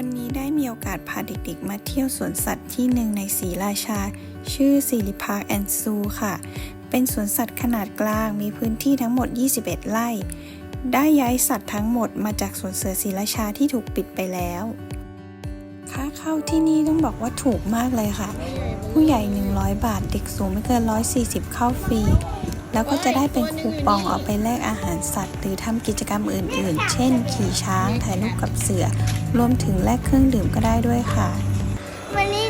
วันนี้ได้มีโอกาสพาเด็กๆ มาเที่ยวสวนสัตว์ที่หนึ่งในศรีราชา ชื่อสิริพาร์คแอนด์ซูค่ะ เป็นสวนสัตว์ขนาดกลางมีพื้นที่ทั้งหมด 21 ไร่ ได้ย้ายสัตว์ทั้งหมดมาจากสวนเสือศรีราชาที่ถูกปิดไปแล้ว ค่าเข้าที่นี่ต้องบอกว่าถูกมากเลยค่ะ ผู้ใหญ่ 100 บาท เด็กสูงไม่เกิน 140 เข้าฟรี แล้วก็จะได้เป็นคูปองเอาไปแลกอาหารสัตว์ หรือทำกิจกรรมอื่น ๆ เช่น ขี่ช้าง ถ่ายรูปกับเสือ รวมถึงแลกเครื่องดื่มก็ได้ด้วยค่ะ วันนี้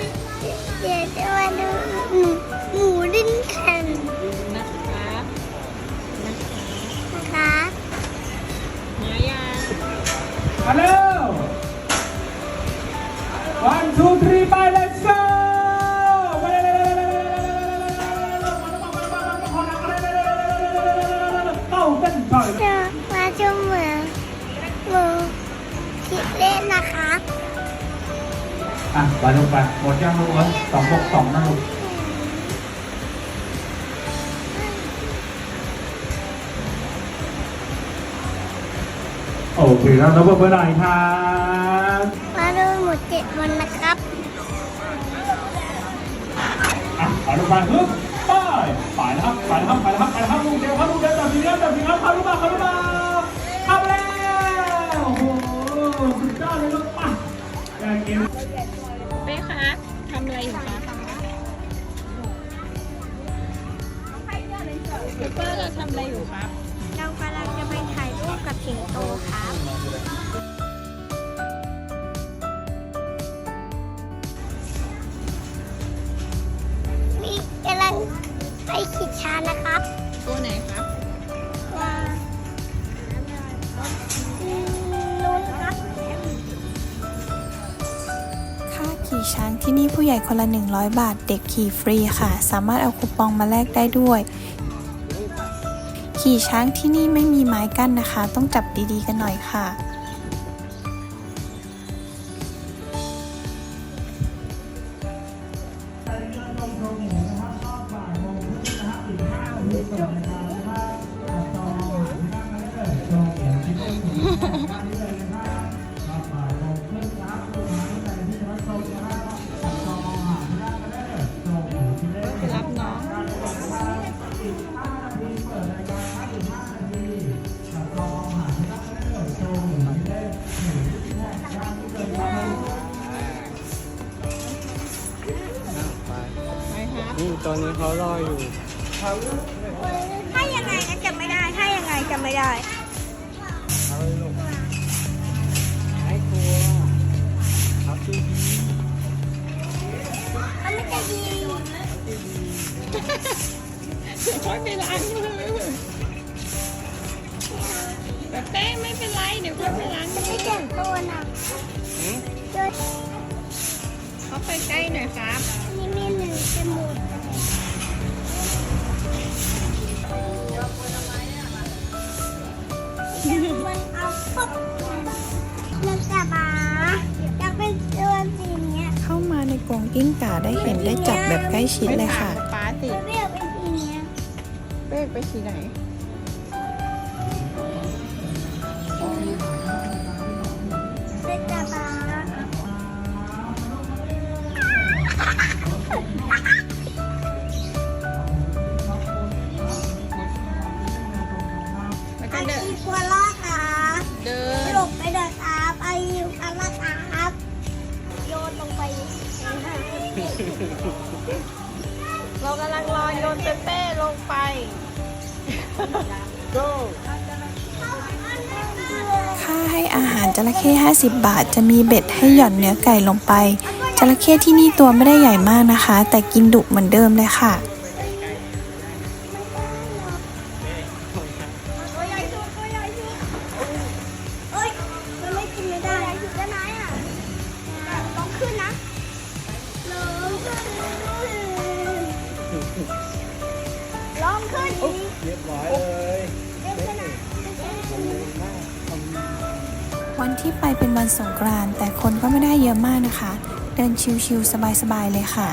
เดี๋ยวจะมาดูหมูหมูดิ้นแข่งนะคะนะคะมายังมาเร็ว one two three ไป let's go ม เข้าเส้นชัยจะมาชมหมูหมูคิดเล่นนะคะอะไปลงไปหมดยังลูกเอ้ยสองบกสองนะลูกโอเคครับแล้วเบอร์เบอร์ไหนครับมาดูหมูเจ็ดวันนะครับอะไปลงไปฮึบไปไเป้คะทำอะไรอยู่คะเปเปอร์เราทำอะไรอยู่ครับเรากำลังจะไปถ่ายรูปกับสิงโตครับนี่กำลังไปขี่ช้างนะครับ ตัวไหนครับ ช้างที่นี่ผู้ใหญ่คนละ 100 บาท เด็กขี่ฟรีค่ะ สามารถเอาคูปองมาแลกได้ด้วย ขี่ช้างที่นี่ไม่มีไม้กั้นนะคะ ต้องจับดีๆกันหน่อยค่ะไตอนนี้เขารออยู่ถ้ายังไงก็จำไม่ได้ ถ้ายังไงจำไม่ได้เขาเลยลูกไอ้กลัวครับพี่เขาไม่จะดีค่อยไปล้างมือแต่เป้ไม่เป็นไร เดี๋ยวค่อยไปล้างมืไม่อเจ็บตัวนะเจอเขาไปใกล้หน่อยครับ นี่มีหนึ่งจมูก กงกิ้งก่าได้เห็นได้จับแบบใกล้ชิดเลยค่ะไปถามป้าสิไม่อยกเป็นสีเนี้ยเป้ไปสีไหน เป็นจะมาแล้วก็อาเดินชีพวลอค่ะ เรากำลังรอโยนเปเป้ลงไป go ค่าให้อาหารจระเข้50 บาท จะมีเบ็ดให้หย่อนเนื้อไก่ลงไปจระเข้ที่นี่ตัวไม่ได้ใหญ่มากนะคะ แต่กินดุเหมือนเดิมเลยค่ะ องขึ้นอีกเรียบร้อยเลยวันที่ไปเป็นวันสงกรานต์แต่คนก็ไม่ได้เยอะมากนะคะ เดินชิวๆสบายๆเลยค่ะ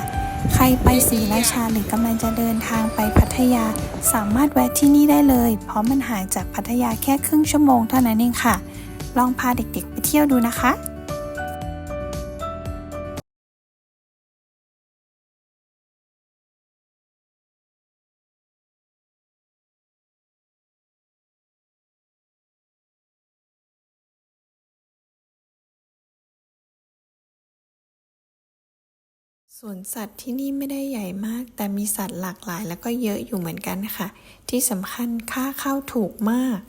ใครไปศรีราชาหรือกำลังจะเดินทางไปพัทยา สามารถแวะที่นี่ได้เลย เพราะมันห่างจากพัทยาแค่ครึ่งชั่วโมงเท่านั้นเองค่ะ ลองพาเด็กๆไปเที่ยวดูนะคะ วนสัตว์ที่นี่ไม่ได้ใหญ่มาก แต่มีสัตว์หลากหลายแล้วก็เยอะอยู่เหมือนกันค่ะ ที่สำคัญค่าเข้าถูกมาก